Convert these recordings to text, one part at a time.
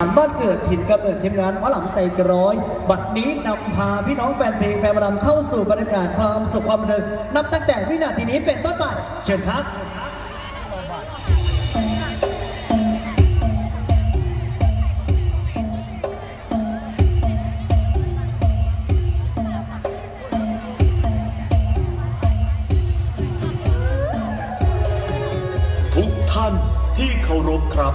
บ้านเกิดถิ่นกำเนิดทีมงานหมอลำใจกร้อย บัดนี้นำพาพี่น้องแฟนเพลงแฟนหมอลเข้าสู่บรรยากาศความสุขความบันเทิงนับตั้งแต่วินาทีนี้เป็นต้นไปเชิญครับทุกท่านที่เคารพครับ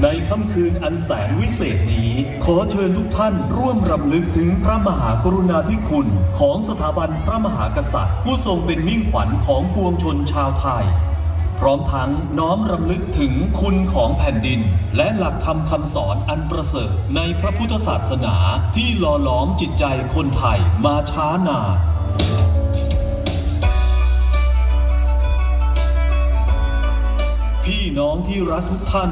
ในค่ำคืนอันแสนวิเศษนี้ ขอเชิญทุกท่านร่วมรำลึกถึงพระมหากรุณาธิคุณ ของสถาบันพระมหากษัตริย์ ผู้ทรงเป็นมิ่งขวัญของปวงชนชาวไทย พร้อมทั้งน้อมรำลึกถึงคุณของแผ่นดิน และหลักธรรมคำสอนอันประเสริฐในพระพุทธศาสนาที่หล่อหลอมจิตใจคนไทยมาช้านานพี่น้องที่รักทุกท่าน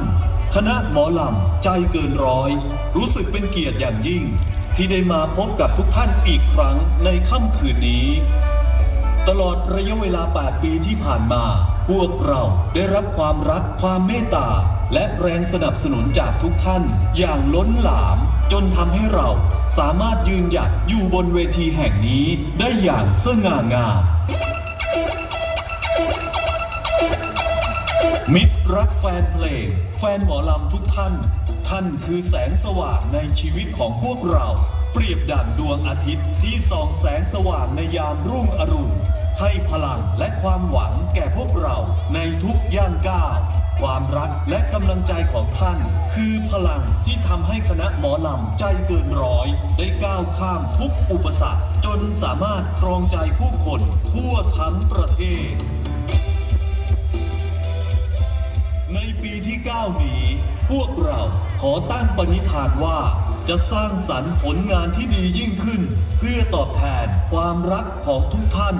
คณะหมอลำใจเกินร้อย รู้สึกเป็นเกียรติอย่างยิ่ง ที่ได้มาพบกับทุกท่านอีกครั้งในค่ำคืนนี้ ตลอดระยะเวลา 8 ปีที่ผ่านมา พวกเราได้รับความรักความเมตตา และแรงสนับสนุนจากทุกท่านอย่างล้นหลาม จนทำให้เราสามารถยืนหยัดอยู่บนเวทีแห่งนี้ได้อย่างสง่างาม รักแฟนเพลง แฟนหมอลำทุกท่าน ท่านคือแสงสว่างในชีวิตของพวกเรา เปรียบดั่งดวงอาทิตย์ที่ส่องแสงสว่างในยามรุ่งอรุณ ให้พลังและความหวังแก่พวกเราในทุกย่างก้าวความรักและกำลังใจของท่าน คือพลังที่ทำให้คณะหมอลำใจเกินร้อย ได้ก้าวข้ามทุกอุปสรรค จนสามารถครองใจผู้คนทั่วทั้งประเทศ ในปีที่ 9 นี้ พวกเราขอตั้งปณิธานว่า จะสร้างสรรค์ผลงานที่ดียิ่งขึ้น เพื่อตอบแทนความรักของทุกท่าน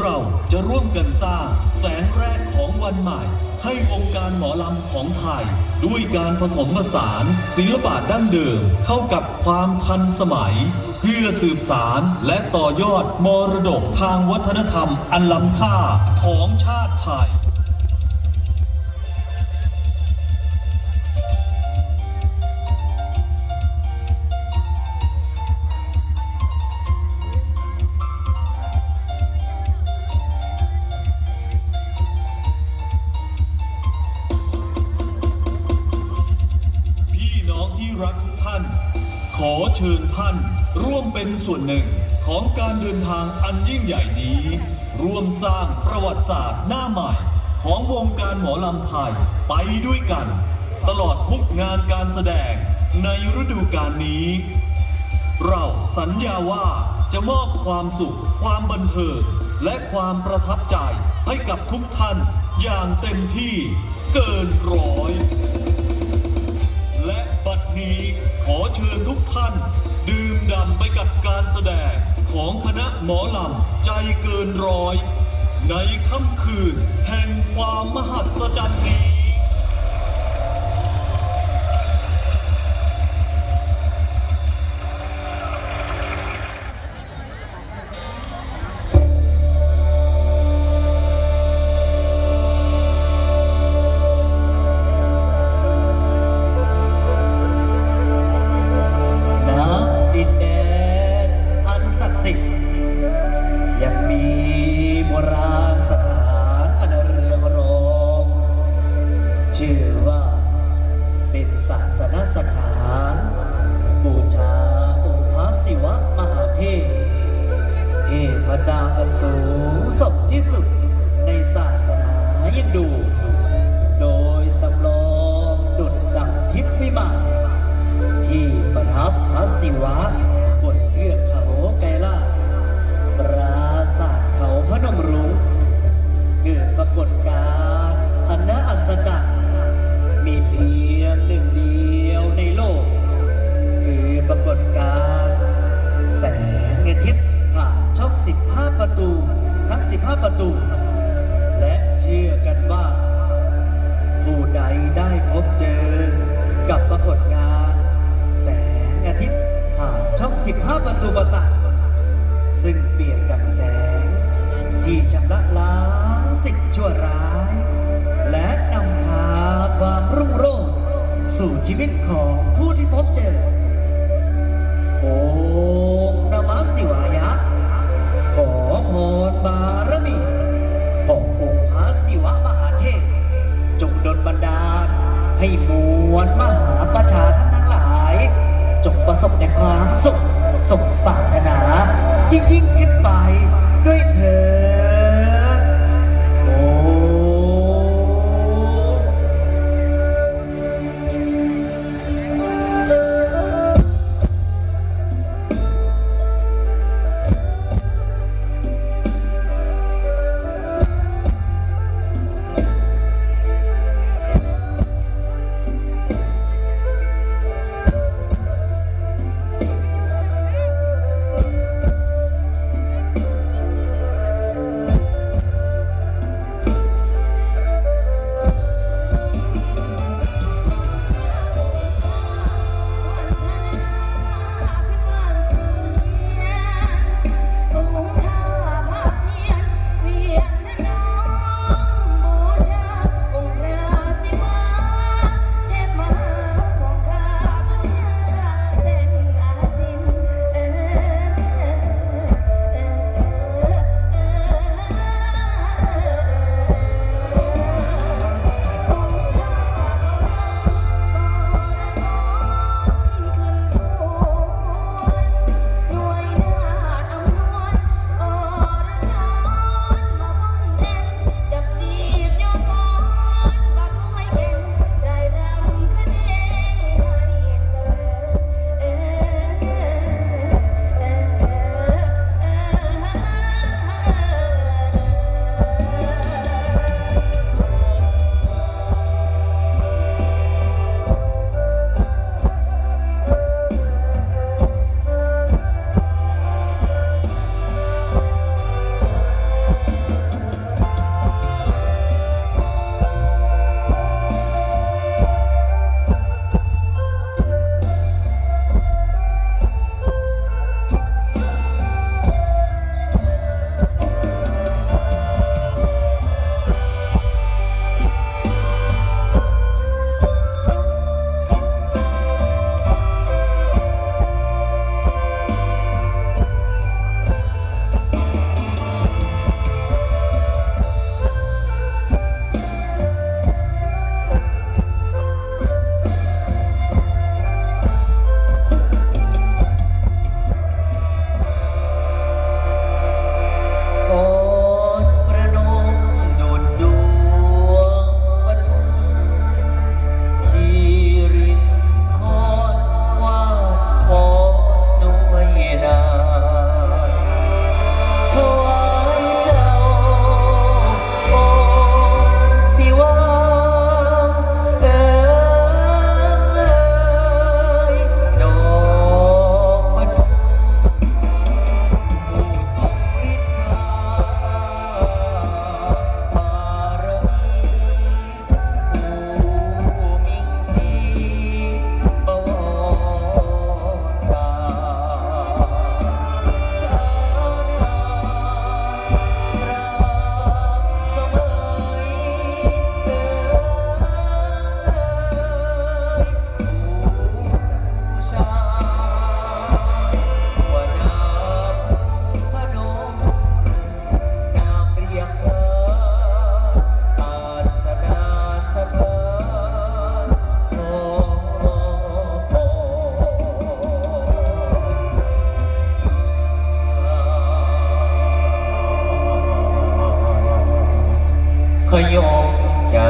เราจะร่วมกันสร้างแสงแรกของวันใหม่ ให้วงการหมอลำของไทย ด้วยการผสมผสานศิลปะดั้งเดิมเข้ากับความทันสมัย เพื่อสืบสารและต่อยอดมรดกทางวัฒนธรรมอันล้ำค่าของชาติไทย รักทุกท่าน ขอเชิญท่านร่วมเป็นส่วนหนึ่งของการเดินทางอันยิ่งใหญ่นี้ ร่วมสร้างประวัติศาสตร์หน้าใหม่ ของวงการหมอลำไทยไปด้วยกัน ตลอดทุกงานการแสดงในฤดูกาลนี้ เราสัญญาว่าจะมอบความสุข ความบันเทิงและความประทับใจให้กับทุกท่านอย่างเต็มที่เกินร้อย หมอลำใจเกินร้อย ในค่ำคืนแห่งความมหัศจรรย์นี้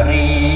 จ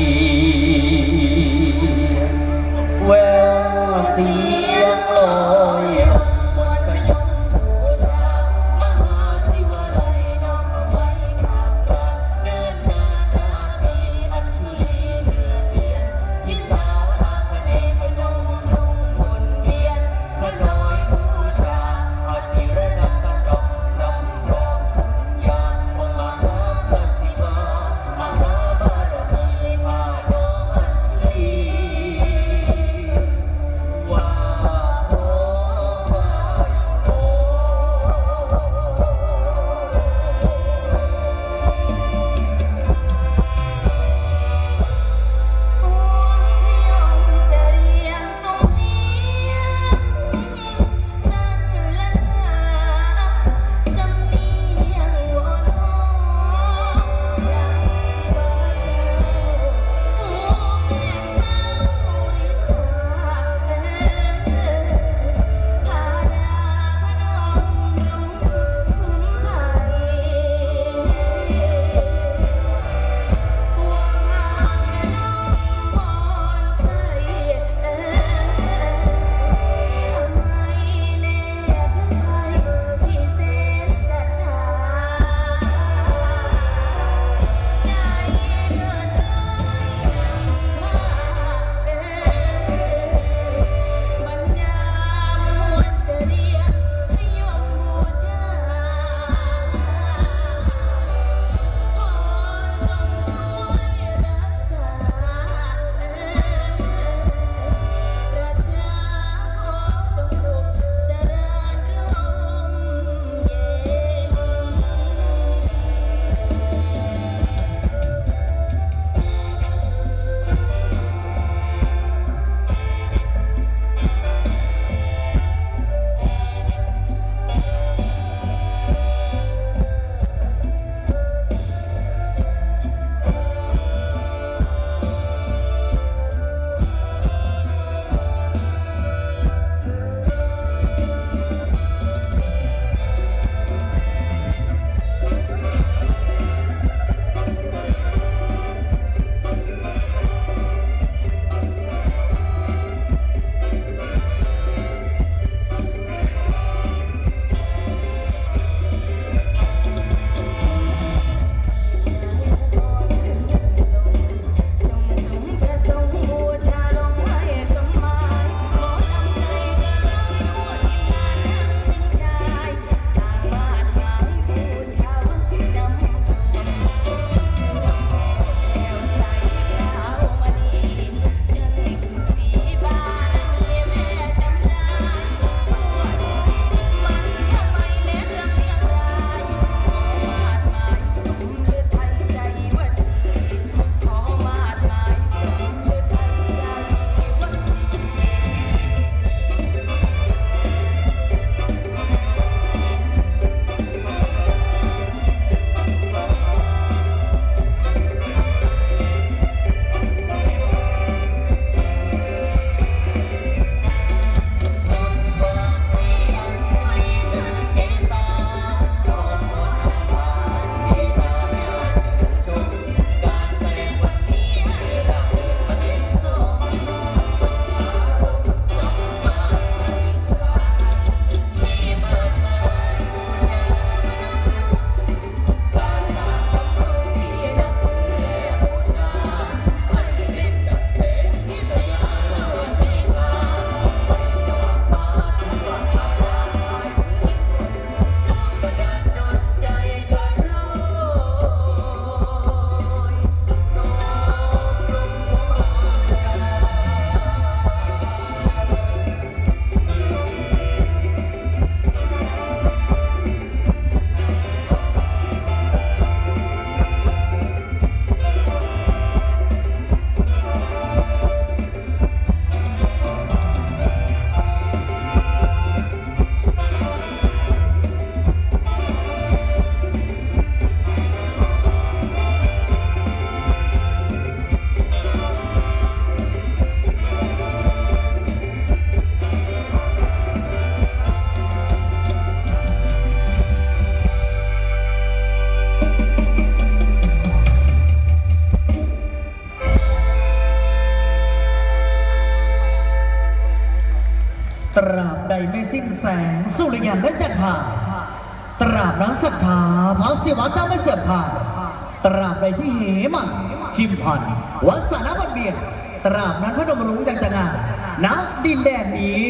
ราบใดไม่สิ้นแสง สุริยันและจันทราตราบนั้นศรัทธาพระศิวะเจ้าไม่เสื่อมผ่านตราบใดที่เหมันชิมพันวัสนาบันเบียนตราบนั้นพระดมรุ้งยังจะงามณดินแดนนี้